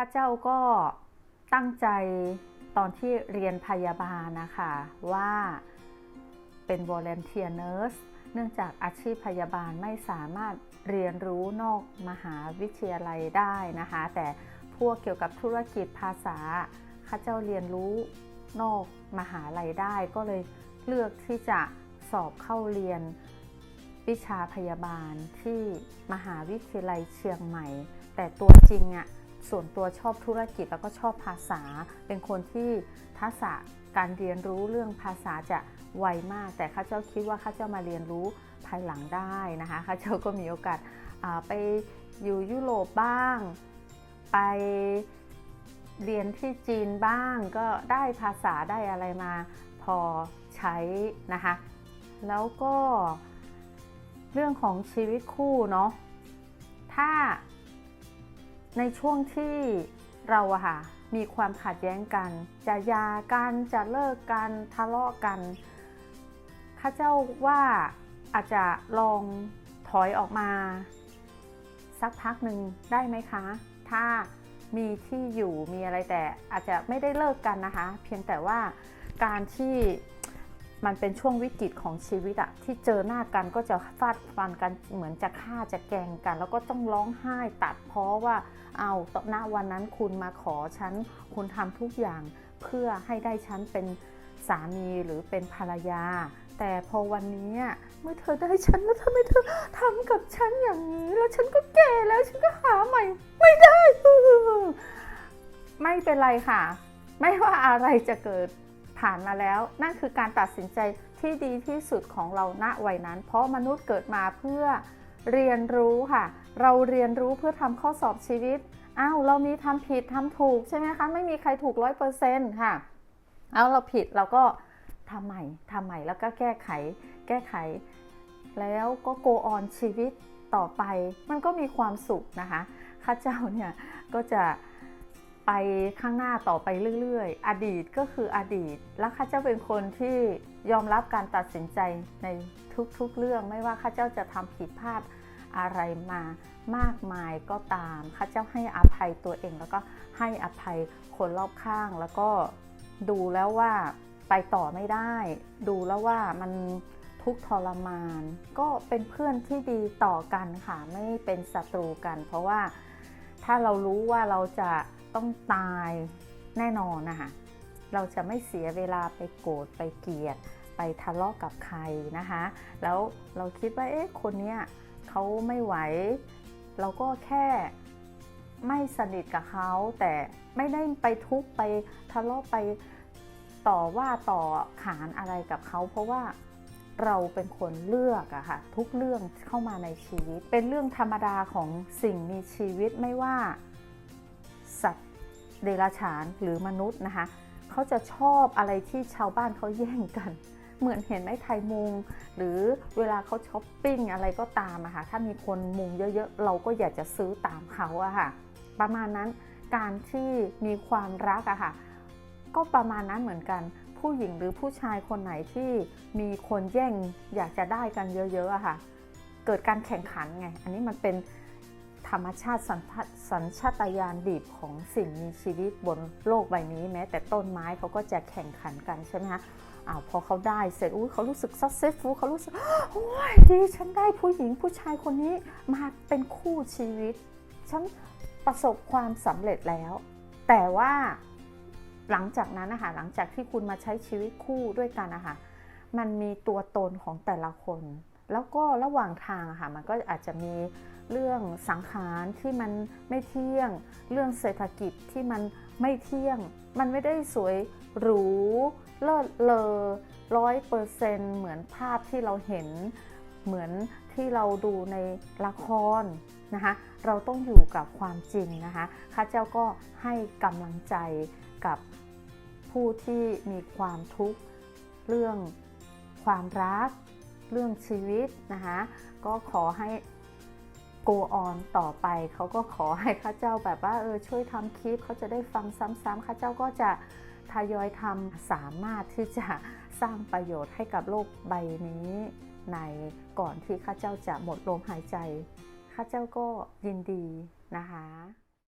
ข้าเจ้าก็ตั้งใจตอนที่เรียนพยาบาลนะคะว่าเป็น volunteer nurse เนื่องจากอาชีพพยาบาลไม่สามารถเรียนรู้นอกมหาวิทยาลัยได้นะคะ แต่พวกเกี่ยวกับธุรกิจภาษาข้าเจ้าเรียนรู้นอกมหาลัยได้ ก็เลยเลือกที่จะสอบเข้าเรียนวิชาพยาบาลที่มหาวิทยาลัยเชียงใหม่ แต่ตัวจริงอะ่ะ ส่วนตัวชอบธุรกิจแล้วก็ชอบภาษา เป็นคนที่ทักษะการเรียนรู้เรื่องภาษาจะไวมาก แต่ข้าเจ้าคิดว่าข้าเจ้ามาเรียนรู้ภายหลังได้นะคะข้าเจ้าก็มีโอกาสาไปอยู่ยุโรปบ้าง ไปเรียนที่จีนบ้างก็ได้ภาษาได้อะไรมาพอใช้นะคะ แล้วก็เรื่องของชีวิตคู่เนาะถ้า ในช่วงที่เราอะค่ะมีความขัดแย้งกัน จะยากันจะเลิกกันทะเลาะกันข้าเจ้าว่าอาจจะลองถอยออกมา สักพักหนึ่งได้ไหมคะ ถ้ามีที่อยู่มีอะไรแต่อาจจะไม่ได้เลิกกันนะคะ เพียงแต่ว่าการที่ มันเป็นช่วงวิกฤตของชีวิตอะที่เจอหน้ากันก็จะฟาดฟันกันเหมือนจะฆ่าจะแกงกัน แล้วก็ต้องร้องไห้ตัดเพราะว่าเอาตอนหน้าวันนั้นคุณมาขอฉันคุณทำทุกอย่างเพื่อให้ได้ฉันเป็นสามีหรือเป็นภรรยา แต่พอวันนี้เมื่อเธอได้ฉันแล้วทำไมเธอทำกับฉันอย่างนี้ แล้วฉันก็แก่แล้วฉันก็หาใหม่ ไม่ได้ ไม่เป็นไรค่ะ ไม่ว่าอะไรจะเกิด ผ่านมาแล้ว นั่นคือการตัดสินใจที่ดีที่สุดของเราณวัยนั้น เพราะมนุษย์เกิดมาเพื่อเรียนรู้ค่ะ เราเรียนรู้เพื่อทำข้อสอบชีวิตอ้าวเรามีทำผิดทำถูกใช่ไหมคะ ไม่มีใครถูกร้อยเปอร์เซ็นต์ค่ะเอาเราผิดเราก็ทำใหม่ทำใหม่แล้วก็แก้ไข แก้ไข แล้วก็โกออนชีวิตต่อไป มันก็มีความสุขนะคะข้าเจ้าเนี่ยก็จะ ไปข้างหน้าต่อไปเรื่อยๆ อดีตก็คืออดีต แล้วข้าเจ้าเป็นคนที่ยอมรับการตัดสินใจในทุกๆเรื่อง ไม่ว่าข้าเจ้าจะทำผิดพลาดอะไรมามากมายก็ตาม ข้าเจ้าให้อภัยตัวเองแล้วก็ให้อภัยคนรอบข้างแล้วก็ดูแล้วว่าไปต่อไม่ได้ ดูแล้วว่ามันทุกทรมาน ก็เป็นเพื่อนที่ดีต่อกันค่ะ ไม่เป็นศัตรูกัน เพราะว่าถ้าเรารู้ว่าเราจะ ต้องตายแน่นอนนะคะเราจะไม่เสียเวลาไปโกรธไปเกลียด ไปทะเลาะกับใครนะคะ แล้วเราคิดว่าเอ๊ะคนเนี้ยเขาไม่ไหว เราก็แค่ไม่สนิทกับเขาแต่ไม่ได้ไปทุกข์ไปทะเลาะไปต่อว่าต่อขานอะไรกับเขา เพราะว่าเราเป็นคนเลือกอะค่ะทุกเรื่องเข้ามาในชีวิต เป็นเรื่องธรรมดาของสิ่งมีชีวิตไม่ว่า สัตว์เดรัจฉานหรือมนุษย์นะคะเขาจะชอบอะไรที่ชาวบ้านเขาแย่งกัน เหมือนเห็นไหมไทยมุง หรือเวลาเขาช้อปปิ้งอะไรก็ตามอะค่ะถ้ามีคนมุงเยอะๆ เราก็อยากจะซื้อตามเขาอะค่ะประมาณนั้นการที่มีความรักอะค่ะก็ประมาณนั้นเหมือนกัน ผู้หญิงหรือผู้ชายคนไหนที่มีคนแย่งอยากจะได้กันเยอะๆอะค่ะเกิดการแข่งขันไง อันนี้มันเป็น ธรรมชาติสัญชาตญาณดิบของสิ่งมีชีวิตบนโลกใบนี้แม้ แต่ต้นไม้เขาก็จะแข่งขันกันใช่ไหมคะอ้าวพอเขาได้เสร็จอุ้ยเขารู้สึก successful เขารู้สึกโอ้ยดีฉันได้ผู้หญิงผู้ชายคนนี้มาเป็นคู่ชีวิต ฉันประสบความสำเร็จแล้ว แต่ว่าหลังจากนั้นนะคะหลังจากที่คุณมาใช้ชีวิตคู่ด้วยกันนะคะมันมีตัวตนของแต่ละคน แล้วก็ระหว่างทางค่ะมันก็อาจจะมีเรื่องสังขารที่มันไม่เที่ยง เรื่องเศรษฐกิจที่มันไม่เที่ยง มันไม่ได้สวยหรูเลิศเลอร้อยเปอร์เซนเหมือนภาพที่เราเห็น เหมือนที่เราดูในละครนะคะ เราต้องอยู่กับความจริงนะคะข้าเจ้าก็ให้กำลังใจกับผู้ที่มีความทุกข์เรื่องความรัก เรื่องชีวิตนะคะก็ขอให้ go on ต่อไป เขาก็ขอให้ข้าเจ้าแบบว่าเออช่วยทำคลิปเขาจะได้ฟังซ้ำๆข้าเจ้าก็จะทยอยทำสามารถที่จะสร้างประโยชน์ให้กับโลกใบนี้ในก่อนที่ข้าเจ้าจะหมดลมหายใจ ข้าเจ้าก็ยินดีนะคะ